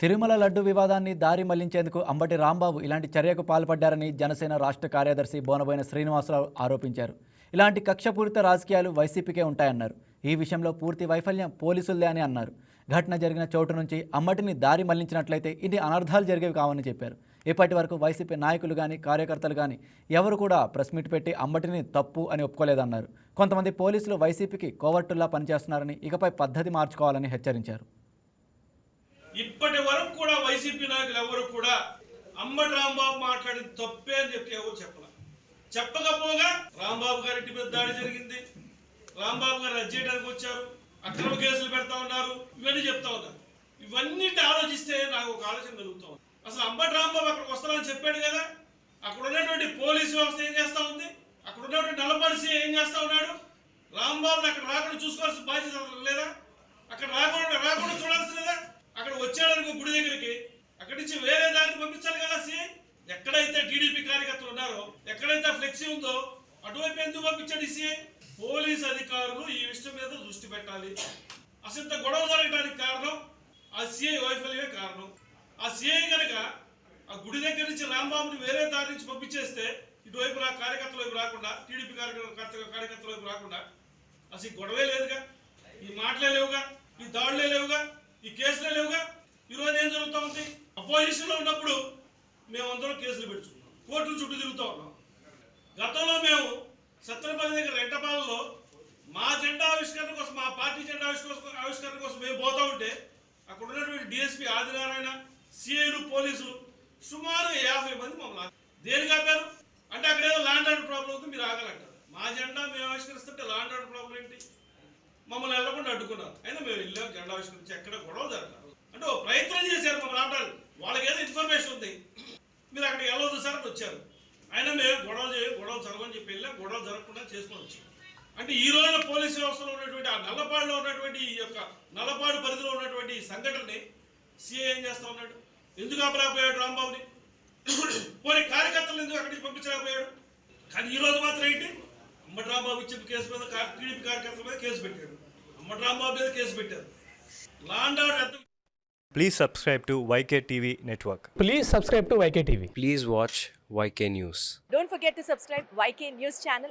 తిరుమల లడ్డు వివాదాన్ని దారి మళ్ళించేందుకు అంబటి రాంబాబు ఇలాంటి చర్యకు పాల్పడ్డారని జనసేన రాష్ట్ర కార్యదర్శి బోనబోయిన శ్రీనివాసరావు ఆరోపించారు. ఇలాంటి కక్షపూరిత రాజకీయాలు వైసీపీకే ఉంటాయన్నారు. ఈ విషయంలో పూర్తి వైఫల్యం పోలీసులదే అని అన్నారు. ఘటన జరిగిన చోటు నుంచి అమ్మటిని దారి మళ్ళించినట్లయితే ఇన్ని అనర్థాలు జరిగేవి కావని చెప్పారు. ఇప్పటి వరకు వైసీపీ నాయకులు కానీ కార్యకర్తలు కానీ ఎవరు కూడా ప్రెస్ మీట్ పెట్టి అమ్మటిని తప్పు అని ఒప్పుకోలేదన్నారు. కొంతమంది పోలీసులు వైసీపీకి కోవర్టుల్లా పనిచేస్తున్నారని ఇకపై పద్ధతి మార్చుకోవాలని హెచ్చరించారు. ఇప్పటి వరకు కూడా వైసీపీ నాయకులు ఎవరు కూడా అమ్మటి రాంబాబు మాట్లాడింది తప్పే అని చెప్పి ఎవరు చెప్పలే? చెప్పకపోగా రాంబాబు గారి ఇంటి మీద దాడి జరిగింది. రాంబాబు గారు రద్దు చేయడానికి వచ్చారు. అక్రమ కేసులు పెడతా ఉన్నారు. ఇవన్నీ చెప్తా ఉన్నారు. ఇవన్నీ ఆలోచిస్తే నాకు ఒక ఆలోచన కలుగుతా ఉంది. అసలు అంబటి రాంబాబు అక్కడికి వస్తానని చెప్పాడు కదా? అక్కడ ఉన్నటువంటి పోలీసు వ్యవస్థ ఏం చేస్తా ఉంది? అక్కడ ఉన్నటువంటి నల్లపడిసి ఏం చేస్తా ఉన్నాడు? రాంబాబుని అక్కడ రాకుండా చూసుకోవాల్సిన బాధ్యత లేదా? అక్కడ రాకుండా రాకుండా చూడాల్సి లేదా? అక్కడ వచ్చాడనుకో గుడి దగ్గరికి అక్కడి నుంచి వేరే దారికి పంపించాలి కదా సి? ఎక్కడైతే టీడీపీ కార్యకర్తలు ఉన్నారో ఎక్కడైతే ఫ్లెక్సీ ఉందో అటువైపు ఎందుకు పంపించాడు ఈ పోలీస్ అధికారులు ఈ విషయం మీద దృష్టి పెట్టాలి. అసలు ఇంత గొడవ జరగడానికి కారణం ఆ సిఐ వైఫల్యమే కారణం. ఆ సిఐ కనుక ఆ గుడి దగ్గర నుంచి రాంబాబుని వేరే దారి నుంచి పంపించేస్తే ఇటువైపు రా కార్యకర్తల వైపు రాకుండా టీడీపీ కార్యకర్త కార్యకర్తల వైపు రాకుండా అసలు గొడవే లేదుగా? ఈ మాటలే లేవుగా? ఈ దాడులే లేవుగా? ఈ కేసులే లేవుగా? ఈరోజు ఏం జరుగుతూ ఉంది? అపోజిషన్లో ఉన్నప్పుడు మేమందరం కేసులు పెట్టుకున్నాం. కోర్టులు చుట్టూ తిరుగుతూ ఉన్నాం. గతంలో మేము సత్రపల్లి దగ్గర రెంటపాలలో మా జెండా ఆవిష్కరణ కోసం మా పార్టీ జెండా ఆవిష్కరణ ఆవిష్కరణ కోసం మేము పోతా ఉంటే అక్కడ ఉన్నటువంటి డిఎస్పీ ఆదినారాయణ సిఐలు పోలీసులు సుమారు యాభై మంది మమ్మల్ని దేనికి ఆపారు? అంటే అక్కడ ఏదో ల్యాండ్ ఆర్డర్ ప్రాబ్లం ఉంది మీరు ఆగాలంటారు. మా జెండా మేము ఆవిష్కరిస్తుంటే ల్యాండ్ ఆర్డర్ ప్రాబ్లం ఏంటి? మమ్మల్ని వెళ్ళకుండా అడ్డుకున్నారు అయినా మేము వెళ్ళాం జెండా ఆవిష్కరించి ఎక్కడ గొడవ జరిగారు అంటే ఓ ప్రయత్నం చేశారు మమ్మల్ని ఆపడానికి. వాళ్ళకి ఏదో ఇన్ఫర్మేషన్ ఉంది. మీరు అక్కడికి వెళ్ళవద్దు సార్ అని వచ్చారు. అయినా మేము గొడవ చేయ గొడవ జరగని చెప్పి వెళ్ళాం గొడవ జరగకుండా చేసుకొని వచ్చాం. అంటే ఈ రోజున పోలీసు వ్యవస్థలో ఉన్నటువంటి ఆ నల్లపాడులో ఉన్నటువంటి ఈ యొక్క నల్లపాడు పరిధిలో ఉన్నటువంటి ఈ సంఘటనని సీఏ ఏం చేస్తా ఉన్నాడు? ఎందుకు ఆపలేకపోయాడు రాంబాబుని? పోనీ కార్యకర్తలు ఎందుకు అక్కడికి పంపించలేకపోయాడు? కానీ ఈ రోజు మాత్రం ఏంటి? అమ్మటి రాంబాబు ఇచ్చిన కేసు మీద టీడీపీ కార్యకర్తల మీద కేసు పెట్టాడు అమ్మటి రాంబాబు మీద కేసు పెట్టారు law and order Please subscribe to YK TV Network. Please subscribe to YK TV. Please watch YK News. Don't forget to subscribe YK News channel